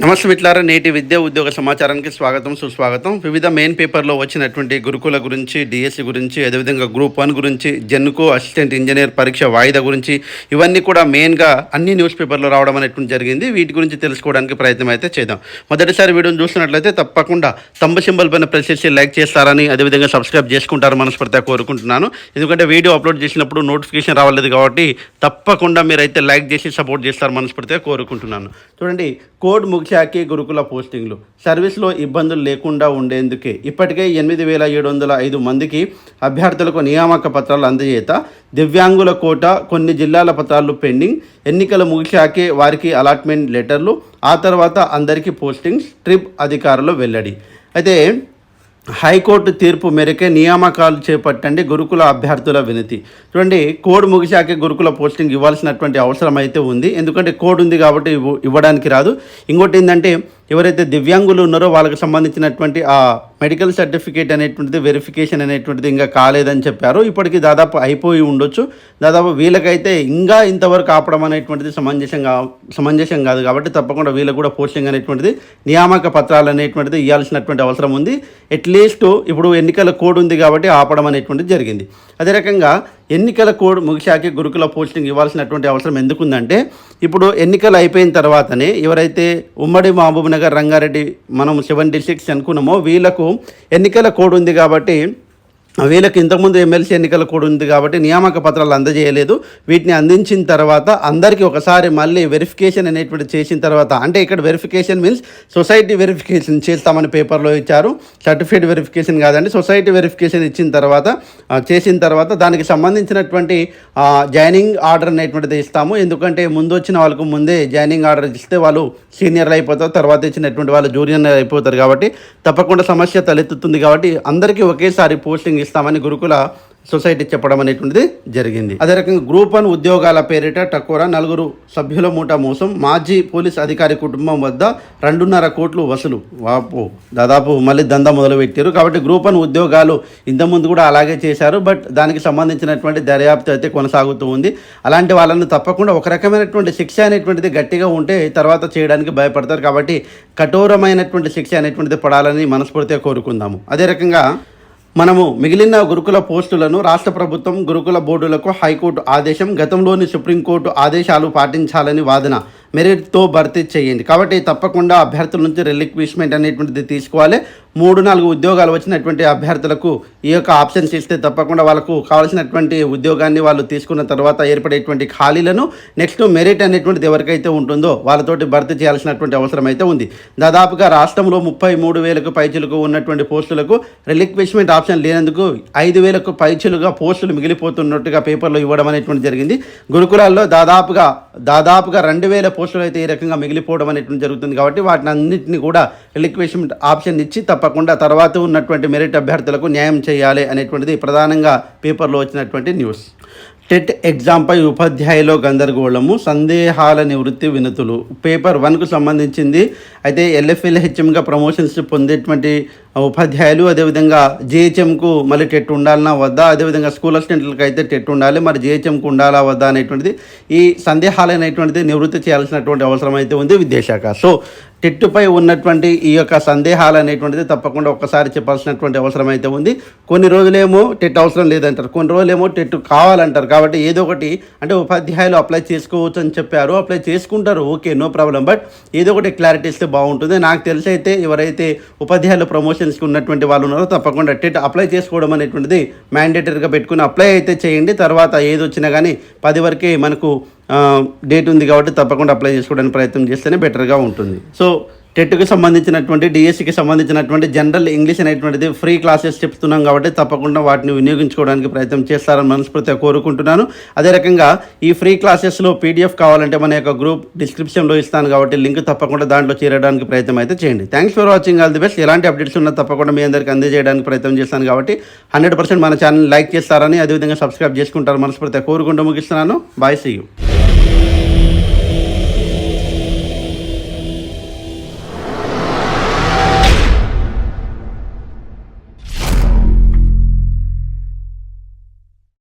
నమస్తే మిట్లారా నేటి విద్యా ఉద్యోగ సమాచారానికి స్వాగతం సుస్వాగతం. వివిధ మెయిన్ పేపర్లో వచ్చినటువంటి గురుకుల గురించి డిఎస్సి గురించి అదేవిధంగా గ్రూప్ వన్ గురించి జెన్కో అసిస్టెంట్ ఇంజనీర్ పరీక్ష వాయిదా గురించి ఇవన్నీ కూడా మెయిన్గా అన్ని న్యూస్ పేపర్లో రావడం అనేటువంటి జరిగింది. వీటి గురించి తెలుసుకోవడానికి ప్రయత్నం అయితే చేద్దాం. మొదటిసారి వీడియోని చూసినట్లయితే తప్పకుండా తంబ సింబల్ పైన ప్రెస్ చేసి లైక్ చేస్తారని అదేవిధంగా సబ్స్క్రైబ్ చేసుకుంటారు మనస్ఫూర్తిగా కోరుకుంటున్నాను. ఎందుకంటే వీడియో అప్లోడ్ చేసినప్పుడు నోటిఫికేషన్ రావలేదు కాబట్టి తప్పకుండా మీరైతే లైక్ చేసి సపోర్ట్ చేస్తారు మనస్ఫూర్తిగా కోరుకుంటున్నాను. చూడండి కోడ్ ముగిశాకే గురుకుల పోస్టింగ్లు. సర్వీస్లో ఇబ్బందులు లేకుండా ఉండేందుకే ఇప్పటికే ఎనిమిది వేల ఏడు వందల ఐదు మందికి అభ్యర్థులకు నియామక పత్రాలు అందజేత దివ్యాంగుల కోట కొన్ని జిల్లాల పత్రాలు పెండింగ్. ఎన్నికలు ముగిశాకే వారికి అలాట్మెంట్ లెటర్లు ఆ తర్వాత అందరికీ పోస్టింగ్స్ ట్రిప్ అధికారులు వెల్లడి. అయితే హైకోర్టు తీర్పు మేరకే నియామకాలు చేపట్టండి గురుకుల అభ్యర్థుల వినతి. చూడండి కోడ్ ముగిశాకే గురుకుల పోస్టింగ్ ఇవ్వాల్సినటువంటి అవసరం అయితే ఉంది. ఎందుకంటే కోడ్ ఉంది కాబట్టి ఇవ్వడానికి రాదు. ఇంకోటి ఏంటంటే ఎవరైతే దివ్యాంగులు ఉన్నారో వాళ్ళకి సంబంధించినటువంటి ఆ మెడికల్ సర్టిఫికేట్ అనేటువంటిది వెరిఫికేషన్ అనేటువంటిది ఇంకా కాలేదని చెప్పారు. ఇప్పటికి దాదాపు అయిపోయి ఉండొచ్చు. దాదాపు వీళ్ళకైతే ఇంకా ఇంతవరకు ఆపడం అనేటువంటిది సమంజసంగా సమంజసం కాదు కాబట్టి తప్పకుండా వీళ్ళకు కూడా పోస్టింగ్ అనేటువంటిది నియామక పత్రాలు అనేటువంటిది ఇవ్వాల్సినటువంటి అవసరం ఉంది. అట్లీస్ట్ ఇప్పుడు ఎన్నికల కోడ్ ఉంది కాబట్టి ఆపడం అనేటువంటిది జరిగింది. అదే రకంగా ఎన్నికల కోడ్ ముగిశాకే గురుకుల పోస్టింగ్ ఇవ్వాల్సినటువంటి అవసరం ఎందుకుందంటే ఇప్పుడు ఎన్నికలు అయిపోయిన తర్వాతనే ఎవరైతే ఉమ్మడి మహబూబ్ నగర్ రంగారెడ్డి మనం సెవెన్ డిస్ట్రిక్ట్స్ అనుకున్నామో వీళ్ళకు ఎన్నికల కోడ్ ఉంది కాబట్టి వీళ్ళకి ఇంతకుముందు ఎమ్మెల్సీ ఎన్నికలు కూడా ఉంది కాబట్టి నియామక పత్రాలు అందజేయలేదు. వీటిని అందించిన తర్వాత అందరికీ ఒకసారి మళ్ళీ వెరిఫికేషన్ అనేటువంటి చేసిన తర్వాత అంటే ఇక్కడ వెరిఫికేషన్ మీన్స్ సొసైటీ వెరిఫికేషన్ చేస్తామని పేపర్లో ఇచ్చారు. సర్టిఫికేట్ వెరిఫికేషన్ కాదండి సొసైటీ వెరిఫికేషన్ ఇచ్చిన తర్వాత చేసిన తర్వాత దానికి సంబంధించినటువంటి జాయినింగ్ ఆర్డర్ అనేటువంటిది ఇస్తాము. ఎందుకంటే ముందు వచ్చిన వాళ్ళకు ముందే జాయినింగ్ ఆర్డర్ ఇస్తే వాళ్ళు సీనియర్లు అయిపోతారు తర్వాత ఇచ్చినటువంటి వాళ్ళు జూనియర్ అయిపోతారు కాబట్టి తప్పకుండా సమస్య తలెత్తుతుంది కాబట్టి అందరికీ ఒకేసారి పోస్టింగ్ ఇస్తామని గురుకుల సొసైటీ చెప్పడం అనేటువంటిది జరిగింది. అదే రకంగా గ్రూప్ వన్ ఉద్యోగాల పేరిట టకోరా నలుగురు సభ్యుల మూట మోసం మాజీ పోలీస్ అధికారి కుటుంబం వద్ద రెండున్నర కోట్లు వసూలు. వాపు దాదాపు మళ్ళీ దందా మొదలు పెట్టారు కాబట్టి గ్రూప్ వన్ ఉద్యోగాలు ఇంతకుముందు కూడా అలాగే చేశారు. బట్ దానికి సంబంధించినటువంటి దర్యాప్తు అయితే కొనసాగుతూ ఉంది. అలాంటి వాళ్ళని తప్పకుండా ఒక రకమైనటువంటి శిక్ష అనేటువంటిది గట్టిగా ఉంటే తర్వాత చేయడానికి భయపడతారు. కాబట్టి కఠోరమైనటువంటి శిక్ష అనేటువంటిది పడాలని మనస్ఫూర్తిగా కోరుకుందాము. అదే రకంగా మనము మిగిలిన గురుకుల పోస్టులను రాష్ట్ర ప్రభుత్వం గురుకుల బోర్డులకు హైకోర్టు ఆదేశం గతంలోని సుప్రీంకోర్టు ఆదేశాలు పాటించాలని వాదన. మెరిట్తో భర్తీ చేయండి. కాబట్టి తప్పకుండా అభ్యర్థుల నుంచి రిలిక్విష్మెంట్ అనేటువంటిది తీసుకోవాలి. మూడు నాలుగు ఉద్యోగాలు వచ్చినటువంటి అభ్యర్థులకు ఈ యొక్క ఆప్షన్స్ ఇస్తే తప్పకుండా వాళ్ళకు కావాల్సినటువంటి ఉద్యోగాన్ని వాళ్ళు తీసుకున్న తర్వాత ఏర్పడేటువంటి ఖాళీలను నెక్స్ట్ మెరిట్ అనేటువంటిది ఎవరికైతే ఉంటుందో వాళ్ళతోటి భర్తీ చేయాల్సినటువంటి అవసరం అయితే ఉంది. దాదాపుగా రాష్ట్రంలో ముప్పై మూడు వేలకు పైచులకు ఉన్నటువంటి పోస్టులకు రిలిక్విష్మెంట్ ఆప్షన్ లేనందుకు ఐదు వేలకు పైచులుగా పోస్టులు మిగిలిపోతున్నట్టుగా పేపర్లో ఇవ్వడం అనేటువంటి జరిగింది. గురుకులాల్లో దాదాపుగా దాదాపుగా రెండు వేల పోస్టులు అయితే ఈ రకంగా మిగిలిపోవడం అనేటువంటి జరుగుతుంది కాబట్టి వాటిని అన్నింటిని కూడా రిలిక్విష్మెంట్ ఆప్షన్ ఇచ్చి తప్పకుండా తర్వాత ఉన్నటువంటి మెరిట్ అభ్యర్థులకు న్యాయం చేయాలి అనేటువంటిది ప్రధానంగా పేపర్లో వచ్చినటువంటి న్యూస్. టెట్ ఎగ్జామ్పై ఉపాధ్యాయులో గందరగోళము సందేహాల నివృత్తి వినతులు. పేపర్ వన్కు సంబంధించింది. అయితే ఎల్ఎఫ్ఎల్ హెచ్ఎంగా ప్రమోషన్స్ పొందేటువంటి ఉపాధ్యాయులు అదేవిధంగా జిహెచ్ఎంకు మళ్ళీ టెట్ ఉండాలన్నా వద్దా? అదేవిధంగా స్కూల్ అసిస్టెంట్లకు అయితే టెట్ ఉండాలి. మరి జిహెచ్ఎంకు ఉండాలా వద్దా అనేటువంటిది ఈ సందేహాలైనటువంటిది నివృత్తి చేయాల్సినటువంటి అవసరం అయితే ఉంది విద్యాశాఖ. సో టెట్టుపై ఉన్నటువంటి ఈ యొక్క సందేహాలు అనేటువంటిది తప్పకుండా ఒక్కసారి చెప్పాల్సినటువంటి అవసరం అయితే ఉంది. కొన్ని రోజులేమో టెట్ అవసరం లేదంటారు. కొన్ని రోజులేమో టెట్ కావాలంటారు. కాబట్టి ఏదో ఒకటి అంటే ఉపాధ్యాయులు అప్లై చేసుకోవచ్చు అని చెప్పారు. అప్లై చేసుకుంటారు. Okay no problem. బట్ ఏదో ఒకటి క్లారిటీ ఇస్తే బాగుంటుంది. నాకు తెలిసి అయితే ఎవరైతే ప్రమోషన్ ప్రమోషన్స్కి ఉన్నటువంటి వాళ్ళు ఉన్నారో తప్పకుండా టెట్ అప్లై చేసుకోవడం అనేటువంటిది మ్యాండేటరీగా పెట్టుకుని అప్లై అయితే చేయండి. తర్వాత ఏది వచ్చినా కానీ పది వరకే మనకు డేట్ ఉంది కాబట్టి తప్పకుండా అప్లై చేసుకోవడానికి ప్రయత్నం చేస్తేనే బెటర్గా ఉంటుంది. సో టెట్కి సంబంధించినటువంటి డిఎస్సికి సంబంధించినటువంటి జనరల్ ఇంగ్లీష్ అనేటువంటిది ఫ్రీ క్లాసెస్ చెప్తున్నాం కాబట్టి తప్పకుండా వాటిని వినియోగించుకోవడానికి ప్రయత్నం చేస్తారని మనస్ఫూర్తిగా కోరుకుంటున్నాను. అదే రకంగా ఈ ఫ్రీ క్లాసెస్లో పీడిఎఫ్ కావాలంటే మన యొక్క గ్రూప్ డిస్క్రిప్షన్లో ఇస్తాను కాబట్టి లింక్ తప్పకుండా దాంట్లో చేరడానికి ప్రయత్నం అయితే చేయండి. Thanks for watching. All the best. ఎలాంటి అప్డేట్స్ ఉన్నా తప్పకుండా మీ అందరికీ అందజేయడానికి ప్రయత్నం చేస్తాను కాబట్టి హండ్రెడ్ పర్సెంట్ మన ఛానల్ లైక్ చేస్తారని అదేవిధంగా సబ్స్క్రైబ్ చేసుకుంటారు మనస్ఫూర్తిగా కోరుకుంటూ ముగిస్తున్నాను. Bye see you.